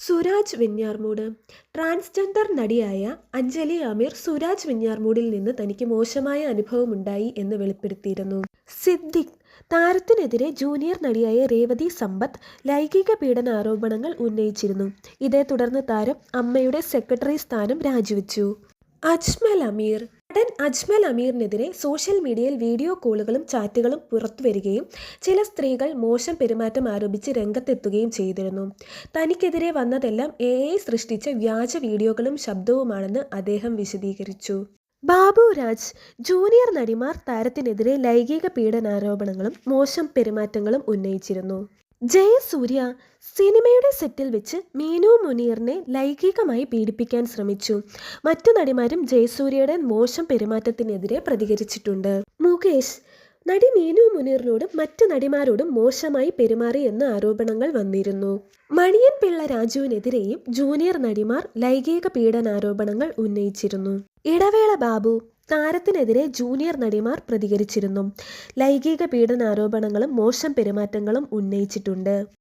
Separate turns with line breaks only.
Suraj Venjaramoodu. Transgender നടിയായ അഞ്ജലി അമീർ സുരാജ് വെഞ്ഞാർമൂടിൽ നിന്ന് തനിക്ക് മോശമായ അനുഭവമുണ്ടായി എന്ന് വെളിപ്പെടുത്തിയിരുന്നു. സിദ്ദിഖ് താരത്തിനെതിരെ ജൂനിയർ നടിയായ രേവതി സമ്പത്ത് ലൈംഗിക പീഡന ആരോപണങ്ങൾ ഉന്നയിച്ചിരുന്നു. ഇതേ തുടർന്ന് താരം അമ്മയുടെ സെക്രട്ടറി സ്ഥാനം രാജിവെച്ചു. അജ്മൽ അമീർ അജ്മൽ അമീറിനെതിരെ സോഷ്യൽ മീഡിയയിൽ വീഡിയോ കോളുകളും ചാറ്റുകളും പുറത്തുവരികയും ചില സ്ത്രീകൾ മോശം പെരുമാറ്റം ആരോപിച്ച് രംഗത്തെത്തുകയും ചെയ്തിരുന്നു. തനിക്കെതിരെ വന്നതെല്ലാം എ ഐ സൃഷ്ടിച്ച വ്യാജ വീഡിയോകളും ശബ്ദവുമാണെന്ന് അദ്ദേഹം വിശദീകരിച്ചു. ബാബു രാജ് ജൂനിയർ നടിമാർ താരത്തിനെതിരെ ലൈംഗിക പീഡനാരോപണങ്ങളും മോശം പെരുമാറ്റങ്ങളും ഉന്നയിച്ചിരുന്നു. ജയസൂര്യ സിനിമയുടെ സെറ്റിൽ വെച്ച് മീനു മുനീറിനെ ലൈംഗികമായി പീഡിപ്പിക്കാൻ ശ്രമിച്ചു. മറ്റു നടിമാരും ജയസൂര്യയുടെ മോശം പെരുമാറ്റത്തിനെതിരെ പ്രതികരിച്ചിട്ടുണ്ട്. മുകേഷ് നടി മീനു മുനീറിനോടും മറ്റു നടിമാരോടും മോശമായി പെരുമാറി എന്ന ആരോപണങ്ങൾ വന്നിരുന്നു. മണിയൻ പിള്ള രാജുവിനെതിരെയും ജൂനിയർ നടിമാർ ലൈംഗിക പീഡനാരോപണങ്ങൾ ഉന്നയിച്ചിരുന്നു. ഇടവേള ബാബു താരത്തിനെതിരെ ജൂനിയർ നടിമാർ പ്രതികരിച്ചിരുന്നു. ലൈംഗിക പീഡനാരോപണങ്ങളും മോശം പെരുമാറ്റങ്ങളും ഉന്നയിച്ചിട്ടുണ്ട്.